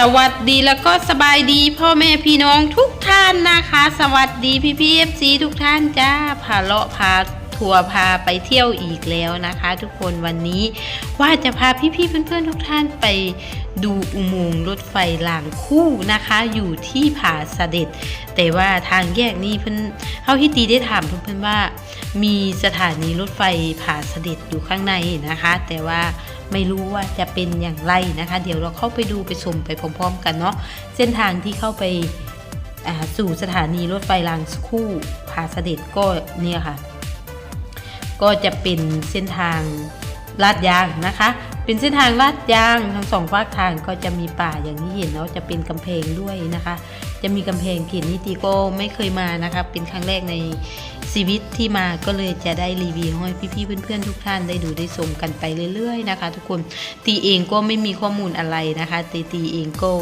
สวัสดีแล้วก็สบายดีพ่อแม่พี่น้องทุกท่านนะคะ สวัสดีพี่พี่เอฟซีทุกท่านจ้าพาเลาะพาทัวร์พาไปเที่ยวอีกแล้วนะคะ ทุกคนวันนี้ว่าจะพาพี่พี่ๆเพื่อนๆทุกท่านไปดูอุโมงค์รถไฟรางคู่นะคะ อยู่ที่ผาเสด็จ แต่ว่าทางแยกนี้เพื่อนเท่าที่ตีได้ถามเพื่อนๆว่า มีสถานีรถไฟผาเสด็จอยู่ข้างในนะคะ แต่ว่า ไม่รู้ว่าจะเป็นอย่างไรนะคะ เดี๋ยวเราเข้าไปดูไปชมไปพร้อมๆ กันเนาะเส้นทางที่เข้าไปาสู่สถานีรถไฟรางคู่พาเสด็จก็เนี่ยค่ะ ก็จะเป็นเส้นทางลาดยางนะคะ เป็นเส้นทางลาดยางทั้งสองฝากทางก็จะมีป่าอย่างที่เห็นเนาะจะเป็นกำแพงด้วยนะคะ จะมีกำแพงเขียนนิติโกไม่เคยมานะคะเป็นครั้งแรกในชีวิตที่มาก็เลยจะได้รีวิวให้พี่ๆเพื่อนๆทุกท่านได้ดูได้ชมกันไปเรื่อยๆนะคะ ทุกคนตีเองก็ไม่มีข้อมูลอะไรนะคะตีตีเองก็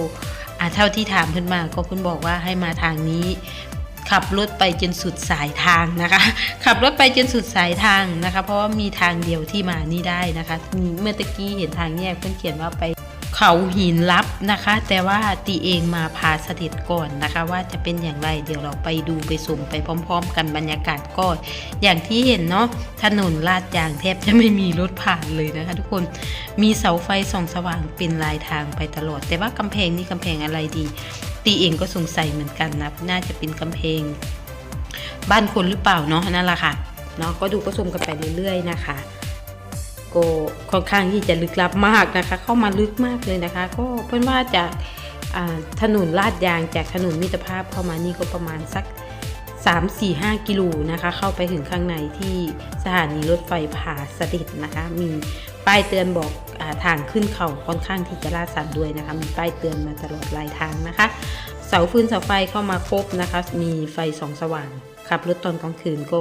อ่าเท่าที่ถามเพื่อนมาก็เพื่อนบอกว่าให้มาทางนี้ ขับรถไปจนสุดสายทางนะคะ ขับรถไปจนสุดสายทางนะคะ เพราะว่ามีทางเดียวที่มานี่ได้นะคะ เมื่อตะกี้เห็นทางแยกเพื่อนเขียนว่าไป เขาหินลับนะคะ แต่ว่าตีเองมาพาเสด็จก่อนนะคะ ว่าจะเป็นอย่างไรเดี๋ยวเราไปดูไปชมไปพร้อม ๆ กันบรรยากาศก็อย่างที่เห็นเนาะถนนลาดยางแทบจะไม่มีรถผ่านเลยนะคะ ทุกคนมีเสาไฟส่องสว่างเป็นลายทางไปตลอด แต่ว่ากำแพงนี่กำแพงอะไรดี ตีเองก็สงสัยเหมือนกันนะน่าจะเป็นกำแพง บ้านคนหรือเปล่าเนาะนั่นแหละค่ะเนาะก็ดูก็ชมกันไปเรื่อยๆนะคะ ก็ค่อนข้างที่จะลึกลับมากนะคะ เข้ามาลึกมากเลยนะคะ ก็เพื่อนว่าจากถนนลาดยางจากถนนมิตรภาพเข้ามานี่ก็ประมาณสัก 3 4 5 กิโลนะคะ เข้าไปถึงข้างในที่สถานีรถไฟผาสด็จนะคะ มีป้ายเตือนบอกอทางขึ้นเขาค่อนข้างที่จะลาดสันด้วยนะคะ มีป้ายเตือนมาตลอดรายทางนะคะ เสาฟืนเสาไฟเข้ามาครบนะคะ มีไฟสองสว่างขับรถตอนกลางคืนก็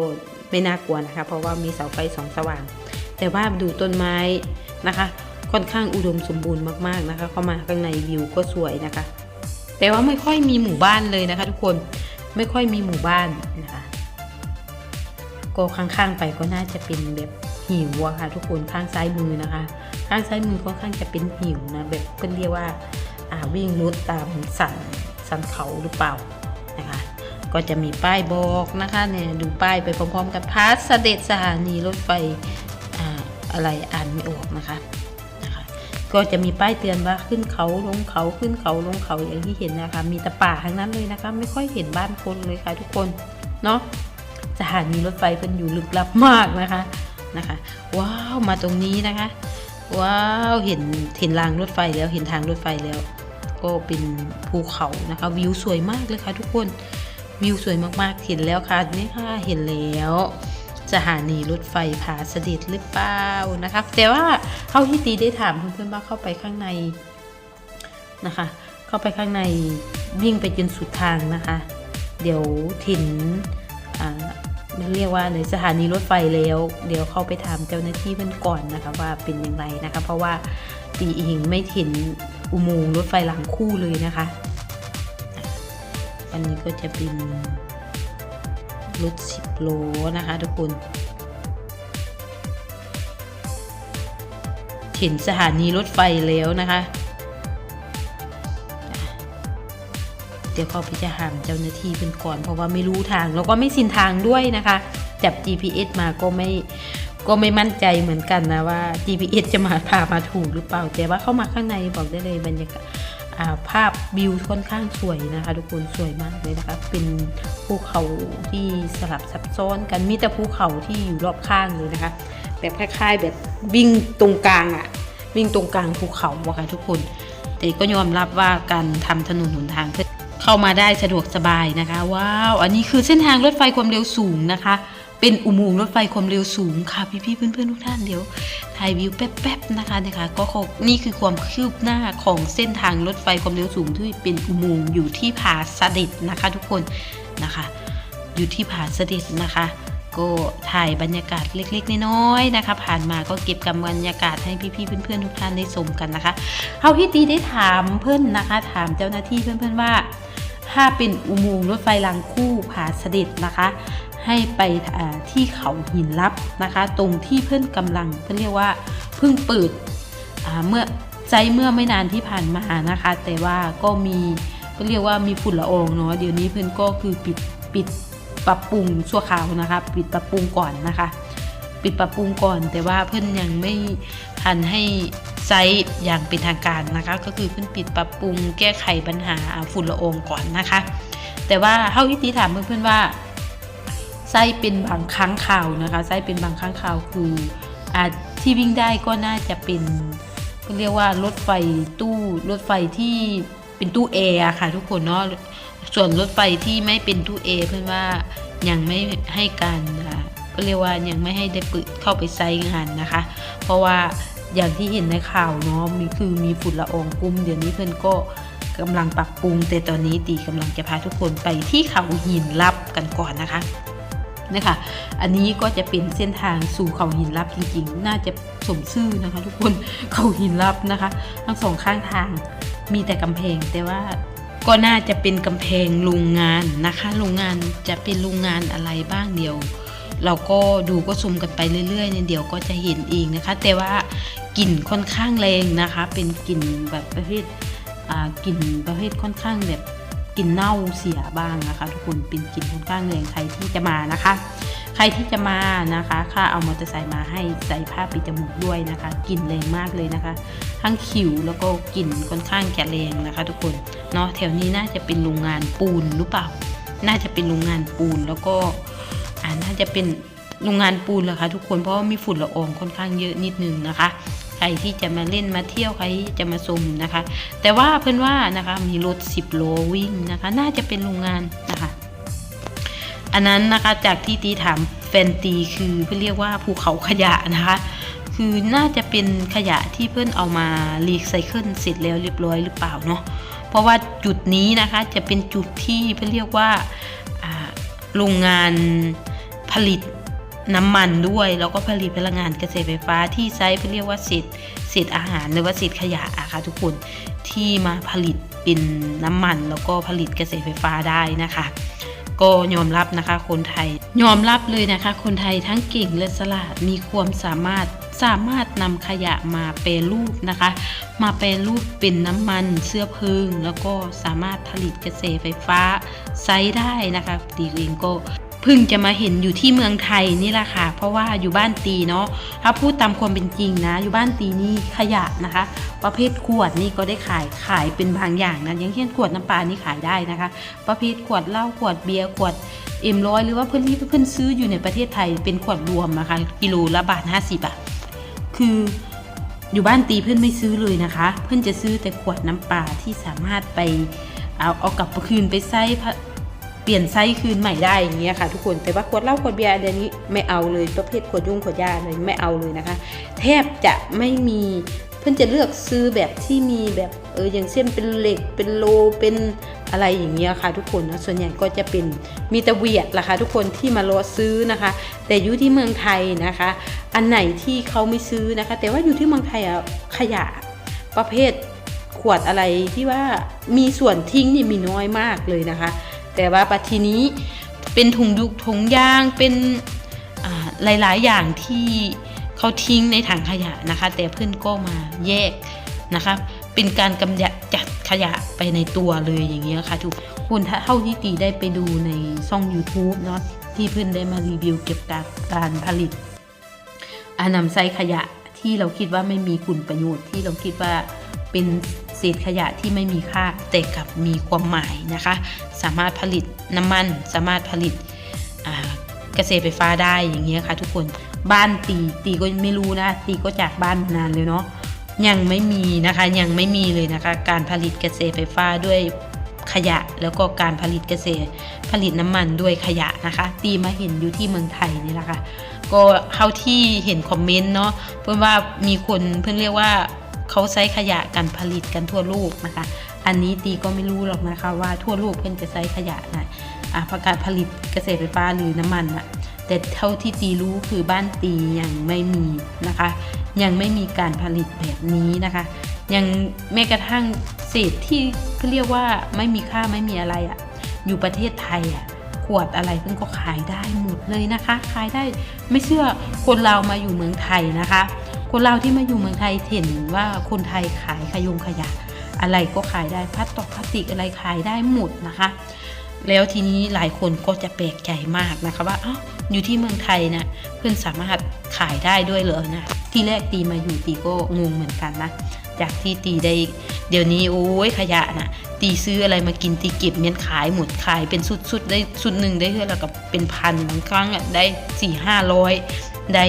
ไม่น่ากลัวนะคะ เพราะว่ามีเสาไฟสองสว่าง แต่ว่าดูต้นไม้นะคะ ค่อนข้างอุดมสมบูรณ์มากๆนะคะ เข้ามาข้างในวิวก็สวยนะคะ แต่ว่าไม่ค่อยมีหมู่บ้านเลยนะคะ ทุกคนไม่ค่อยมีหมู่บ้านนะคะก็ข้างๆไปก็น่าจะเป็นแบบหิวอะค่ะ ทุกคนข้างซ้ายมือนะคะ ข้างซ้ายมือค่อนข้างจะเป็นหิวนะแบบเพื่อนเรียกว่าอ่าวิ่งรถตามสันสันเขาหรือเปล่านะคะ ก็จะมีป้ายบอกนะคะเนี่ยดูป้ายไปพร้อมๆ กันพาสเสด็จสถานีรถไฟ อะไรอ่านไม่ออกนะคะนะคะ ก็จะมีป้ายเตือนว่าขึ้นเขาลงเขาขึ้นเขาลงเขาอย่างที่เห็นนะคะ มีแต่ป่าทั้งนั้นเลยนะคะ ไม่ค่อยเห็นบ้านคนเลยค่ะทุกคนเนาะสถานีรถไฟเป็นอยู่ลึกลับมากนะคะนะคะ ว้าวมาตรงนี้นะคะ ว้าวเห็นเห็นรางรถไฟแล้วเห็นทางรถไฟแล้ว ก็เป็นภูเขานะคะ วิวสวยมากเลยค่ะ ทุกคนวิวสวยมากๆเห็นแล้วค่ะนี่ค่ะเห็นแล้ว สถานีรถไฟผาเสด็จหรือเปล่านะคะแต่ว่าเท่าที่ตีได้ถามเพื่อนๆว่าเข้าไปข้างในนะคะ เข้าไปข้างในวิ่งไปจนสุดทางนะคะ เดี๋ยวถึงอ่าเรียกว่าในสถานีรถไฟแล้ว เดี๋ยวเข้าไปถามเจ้าหน้าที่เพื่อนก่อนนะคะว่าเป็นอย่างไรนะคะ เพราะว่าตีเองไม่เห็นอุโมงค์รถไฟหลังคู่เลยนะคะ อันนี้ก็จะเป็น รถสิบโลนะคะทุกคนเห็นสถานีรถไฟแล้วนะคะ เดี๋ยวเขาไปจะหามเจ้าหน้าที่เป็นก่อน เพราะว่าไม่รู้ทางแล้วก็ไม่สินทางด้วยนะคะ จับ GPS มาก็ไม่ก็ไม่มั่นใจเหมือนกันนะว่า GPS จะมาพามาถูกหรือเปล่า แต่ว่าเข้ามาข้างในบอกได้เลยบรรยากาศ ภาพวิวค่อนข้างสวยนะคะทุกคนสวยมากเลยนะคะเป็นภูเขาที่สลับซับซ้อนกันมีแต่ภูเขาที่อยู่รอบข้างเลยนะคะ แบบคล้ายๆแบบวิ่งตรงกลางอะวิ่งตรงกลางภูเขาอะค่ะทุกคน แต่ก็ยอมรับว่าการทำถนนหนทางเพื่อเข้ามาได้สะดวกสบายนะคะ ว้าว อันนี้คือเส้นทางรถไฟความเร็วสูงนะคะ เป็นอุโมงค์รถไฟความเร็วสูงค่ะพี่ๆเพื่อนๆทุกท่านเดี๋ยว ถ่ายวิวแป๊บๆนะคะนะคะก็นี่คือความคืบหน้าของเส้นทางรถไฟความเร็วสูงที่เป็นอุโมงค์อยู่ที่ผาสเสด็จนะคะ ทุกคนนะคะ อยู่ที่ผาสเสด็จนะคะ ก็ถ่ายบรรยากาศเล็กๆน้อยๆนะคะ ผ่านมาก็เก็บกับบรรยากาศให้พี่ๆเพื่อนๆทุกท่านได้ชมกันนะคะเอาพี่ตีได้ถามเพื่อนนะคะ ถามเจ้าหน้าที่เพื่อนๆว่า ถ้าเป็นอุโมงค์รถไฟรางคู่ผาสเสด็จนะคะ ให้ไปที่เขาหินลับนะคะ ตรงที่เพื่อนกำลังเพื่อนเรียกว่าเพิ่งเปิดเมื่อไซต์เมื่อไม่นานที่ผ่านมานะคะ แต่ว่าก็มีก็เรียกว่ามีฝุ่นละอองเนาะเดี๋ยวนี้เพื่อนก็คือปิดปิดปรับปรุงชั่วคราวนะคะ ปิดปรับปรุงก่อนนะคะ ปิดปรับปรุงก่อน แต่ว่าเพื่อนยังไม่ทันให้ไซต์อย่างเป็นทางการนะคะ ก็คือเพื่อนปิดปรับปรุงแก้ไขปัญหาฝุ่นละอองก่อนนะคะ แต่ว่าเท่าที่ตีถามเพื่อนๆว่า ไส้เป็นบางครั้งข่าวนะคะ ไส้เป็นบางครั้งข่าวคืออาที่วิ่งได้ก็น่าจะเป็นเรียกว่ารถไฟตู้รถไฟที่เป็นตู้แอร์ค่ะทุกคนเนาะส่วนรถไฟที่ไม่เป็นตู้แอร์เพื่อนว่ายังไม่ให้การก็เรียกว่ายังไม่ให้ได้ปิดเข้าไปไซต์งานนะคะ เพราะว่าอย่างที่เห็นในข่าวเนาะมีคือมีฝุ่นละอองกลุ่มเดี๋ยวนี้เพื่อนก็กำลังปรับปรุงแต่ตอนนี้ตีกำลังจะพาทุกคนไปที่เขาหินลับกันก่อนนะคะ นะคะ อันนี้ก็จะเป็นเส้นทางสู่เขาหินลับจริงๆ น่าจะสมชื่อนะคะ ทุกคนเขาหินลับนะคะ ทั้งสองข้างทางมีแต่กำแพงแต่ว่าก็น่าจะเป็นกำแพงโรงงานนะคะ โรงงานจะเป็นโรงงานอะไรบ้างเดียว เราก็ดูก็ชมกันไปเรื่อยๆเนี่ยเดี๋ยวก็จะเห็นเองนะคะ แต่ว่ากลิ่นค่อนข้างแรงนะคะ เป็นกลิ่นแบบประเภทกลิ่นประเภทค่อนข้างแบบ ลิ่นเน่าเสียบ้างนะคะ ทุกคนเป็นกลิ่นค่อนข้างแรงใครที่จะมานะคะ ใครที่จะมานะคะค่าเอามอเตอร์ไซค์มาให้ใส่ผ้าปิดจมูกด้วยนะคะกลิ่นแรงมากเลยนะคะ ทั้งขิวแล้วก็กลิ่นค่อนข้างจะแรงนะคะ ทุกคนเนาะแถวนี้น่าจะเป็นโรงงานปูนหรือเปล่า น่าจะเป็นโรงงานปูนแล้วก็อ่าน่าจะเป็นโรงงานปูนแหละค่ะทุกคนเพราะว่ามีฝุ่นละอองค่อนข้างเยอะนิดนึงนะคะ ครที่จะมาเล่นมาเที่ยวใครที่จะมาชมนะคะ แต่ว่าเพื่อนว่านะคะมีรถ 10 โลวิ่งนะคะ น่าจะเป็นโรงงานนะคะ อันนั้นนะคะจากที่ตีถามแฟนตีคือเพื่อเรียกว่าภูเขาขยะนะคะคือน่าจะเป็นขยะที่เพื่อนเอามารีไซเคิลเสร็จแล้วเรียบร้อยหรือเปล่าเนาะเพราะว่าจุดนี้นะคะจะเป็นจุดที่เพื่อเรียกว่าโรงงานผลิต น้ำมันด้วย แล้วก็ผลิตพลังงานเกษตรไฟฟ้าที่ใช้เพื่อเรียกว่าเศษเศษอาหารหรือว่าเศษขยะอะค่ะทุกคนที่มาผลิตเป็นน้ำมัน แล้วก็ผลิตเกษตรไฟฟ้าได้นะคะ ก็ยอมรับนะคะคนไทย ยอมรับเลยนะคะ คนไทยทั้งเก่งและฉลาดมีความสามารถสามารถนำขยะมาแปรรูปนะคะ มาแปรรูปเป็นน้ำมันเชื้อเพลิงแล้วก็สามารถผลิตเกษตรไฟฟ้าใช้ได้นะคะตีเองก็ พิ่งจะมาเห็นอยู่ที่เมืองไทยนี่แหละค่ะ เพราะว่าอยู่บ้านตีเนาะถ้าพูดตามความเป็นจริงนะ อยู่บ้านตีนี่ขยะนะคะ ประเภทขวดนี่ก็ได้ขายขายเป็นบางอย่างนะอย่างเช่นขวดน้ำปลานี่ขายได้นะคะ ประเภทขวดเหล้าขวดเบียร์ขวดเอ็มร้อยหรือว่าเพื่อนที่เพื่อนซื้ออยู่ในประเทศไทยเป็นขวดรวมนะคะกิโลละบาทห้าสิบอะคืออยู่บ้านตีเพื่อนไม่ซื้อเลยนะคะ เพื่อนจะซื้อแต่ขวดน้ำปลาที่สามารถไปเอาเอากลับคืนไปใช้ เปลี่ยนไซส์คืนใหม่ได้อย่างเงี้ยค่ะ ทุกคนแต่ว่าขวดเหล้าขวดเบียร์เดี๋ยวนี้ไม่เอาเลยประเภทขวดยุ่งขวดยาเลยไม่เอาเลยนะคะ แทบจะไม่มีเพื่อนจะเลือกซื้อแบบที่มีแบบเอออย่างเช่นเป็นเหล็กเป็นโลเป็นอะไรอย่างเงี้ยค่ะ ทุกคนนะส่วนใหญ่ก็จะเป็นมีแตะเวียดล่ะค่ะทุกคนที่มารอซื้อนะคะ แต่อยู่ที่เมืองไทยนะคะ อันไหนที่เขาไม่ซื้อนะคะ แต่ว่าอยู่ที่เมืองไทยอะขยะประเภทขวดอะไรที่ว่ามีส่วนทิ้งนี่มีน้อยมากเลยนะคะ แต่ว่าปัจทีนี้เป็นถุงยุกถุงยางเป็นหลาย ๆ อย่างที่เขาทิ้งในถังขยะนะคะ แต่เพื่อนก็มาแยกนะคะเป็นการกำจัดจัดขยะไปในตัวเลยอย่างเงี้ยค่ะทุกคนถ้าเท่าที่ตีได้ไปดูในช่อง YouTube เนาะที่เพื่อนได้มารีวิวเกี่ยวกับการผลิตอนำไส้ขยะที่เราคิดว่าไม่มีคุณประโยชน์ที่เราคิดว่าเป็น เศษขยะที่ไม่มีค่าแต่กลับมีความหมายนะคะ สามารถผลิตน้ำมัน สามารถผลิตเกษตรไฟฟ้าได้อย่างเงี้ยค่ะ ทุกคนบ้านตีตีก็ไม่รู้นะ ตีก็จากบ้านมานานเลยเนาะยังไม่มีนะคะยังไม่มีเลยนะคะ การผลิตเกษตรไฟฟ้าด้วยขยะแล้วก็การผลิตเกษตรผลิตน้ำมันด้วยขยะนะคะ ตีมาเห็นอยู่ที่เมืองไทยนี่แหละค่ะก็เท่าที่เห็นคอมเมนต์เนาะเพื่อนว่ามีคนเพื่อนเรียกว่า เขาใช้ขยะการผลิตกันทั่วโลกนะคะ อันนี้ตีก็ไม่รู้หรอกนะคะว่าทั่วโลกเพื่อนจะใช้ขยะนะอ่าประกาศผลิตเกษตรไฟฟ้าหรือน้ำมันอะแต่เท่าที่ตีรู้คือบ้านตียังไม่มีนะคะ ยังไม่มีการผลิตแบบนี้นะคะ ยังแม้กระทั่งเศษที่เขาเรียกว่าไม่มีค่าไม่มีอะไรอะอยู่ประเทศไทยอะขวดอะไรเพิ่งก็ขายได้หมดเลยนะคะ ขายได้ไม่เชื่อคนเรามาอยู่เมืองไทยนะคะ คนเราที่มาอยู่เมืองไทยเห็นว่าคนไทยขายขยงขยะ อะไรก็ขายได้พลาสติกพลาสติกอะไรขายได้หมดนะคะ แล้วทีนี้หลายคนก็จะแปลกใจมากนะคะว่าอ้าอยู่ที่เมืองไทยนะเพื่อนสามารถขายได้ด้วยเหรอนะที่แรกตีมาอยู่ตีก็งงเหมือนกันนะจากที่ตีได้เดี๋ยวนี้โอ้ยขยะนะตีซื้ออะไรมากินตีเก็บเงินขายหมดขายเป็นสุดๆได้สุดหนึ่งได้เท่าไหร่กับเป็นพันบางครั้งอะได้สี่ห้าร้อย ได้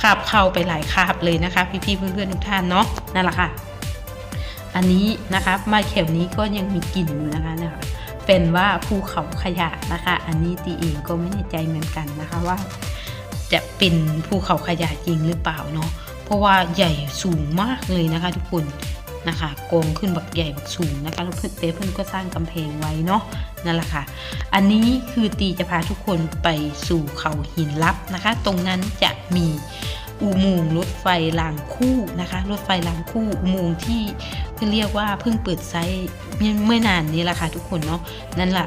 คาบเข้าไปหลายคาบเลยนะคะ พี่ๆเพื่อนๆทุกท่านเนาะนั่นแหละค่ะ อันนี้นะคะมาเข็มนี้ก็ยังมีกลิ่นอยู่นะคะนะคะเป็นว่าภูเขาขยะนะคะ อันนี้ตีเองก็ไม่แน่ใจเหมือนกันนะคะว่า จะเป็นภูเขาขยะจริงหรือเปล่าเนาะเพราะว่าใหญ่สูงมากเลยนะคะ ทุกคน นะคะกงขึ้นบักใหญ่บักสูงนะคะแล้วเพื่อนเต้เพื่อนก็สร้างกำแพงไว้เนาะนั่นแหละค่ะ อันนี้คือตีจะพาทุกคนไปสู่เขาหินลับนะคะ ตรงนั้นจะมีอุโมงค์รถไฟรางคู่นะคะ รถไฟรางคู่อุโมงค์ที่เพื่อเรียกว่าเพิ่งเปิดไซต์เมื่อนานนี้แหละค่ะทุกคนเนาะนั่นแหละ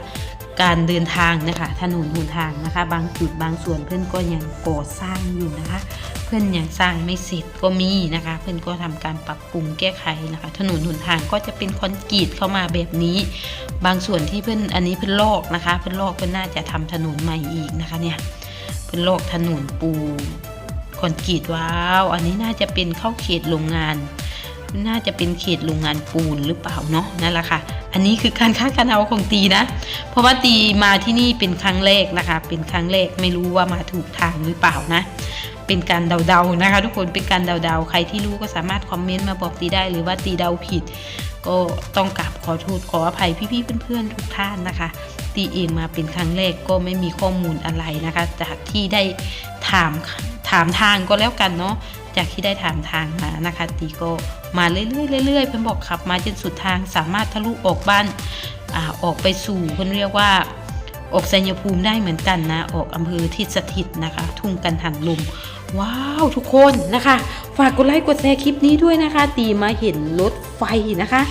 การเดินทางนะคะถนนหนทางนะคะ บางจุดบางส่วนเพื่อนก็ยังก่อสร้างอยู่นะคะ เพื่อนยังสร้างไม่เสร็จก็มีนะคะ เพื่อนก็ทำการปรับปรุงแก้ไขนะคะ ถนนหนทางก็จะเป็นคอนกรีตเข้ามาแบบนี้ บางส่วนที่เพื่อนอันนี้เพื่อนลอกนะคะ เพื่อนลอกเพื่อนน่าจะทำถนนใหม่อีกนะคะเนี่ยเพื่อนลอกถนนปูคอนกรีตว้าว อันนี้น่าจะเป็นเข้าเขตโรงงาน น่าจะเป็นเขตโรงงานปูนหรือเปล่าเนาะนั่นแหละค่ะ อันนี้คือการคาดคะเนาของตีนะ เพราะว่าตีมาที่นี่เป็นครั้งแรกนะคะ เป็นครั้งแรกไม่รู้ว่ามาถูกทางหรือเปล่านะ เป็นการเดาๆนะคะ ทุกคนเป็นการเดาๆ ใครที่รู้ก็สามารถคอมเมนต์มาบอกตีได้หรือว่าตีเดาผิด ก็ต้องกราบขอโทษขออภัยพี่ๆเพื่อนๆทุกท่านนะคะ ตีเองมาเป็นครั้งแรกก็ไม่มีข้อมูลอะไรนะคะ จากที่ได้ถามถามทางก็แล้วกันเนาะ จากที่ได้ถามทางมานะคะตีก็มาเรื่อยๆเรื่อยๆเพื่อนบอกขับมาจนสุดทางสามารถทะลุออกบ้านอาออกไปสู่เพื่นเรียกว่าออกสัญญภูมิได้เหมือนกันนะ ออกอำเภอทิศสถิตนะคะ ทุ่งกันหันลมว้าวทุกคนนะคะ ฝากกดไลค์กดแชร์คลิปนี้ด้วยนะคะ ตีมาเห็นรถไฟนะคะ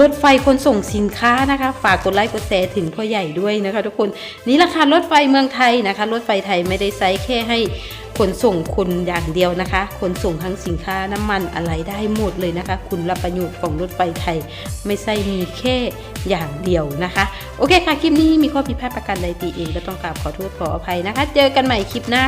รถไฟคนส่งสินค้านะคะ ฝากกดไลค์กดแชร์ถึงพ่อใหญ่ด้วยนะคะ ทุกคนนี่ราคารถไฟเมืองไทยนะคะ รถไฟไทยไม่ได้ไซส์แค่ให้ ขนส่งคนอย่างเดียวนะคะ ขนส่งทั้งสินค้าน้ำมันอะไรได้หมดเลยนะคะ คุณรับประโยชน์ของรถไฟไทย ไม่ใช่มีแค่อย่างเดียวนะคะ โอเคค่ะ คลิปนี้มีข้อผิดพลาดประการใดตีเองก็ต้องกราบขอโทษขออภัยนะคะ เจอกันใหม่คลิปหน้า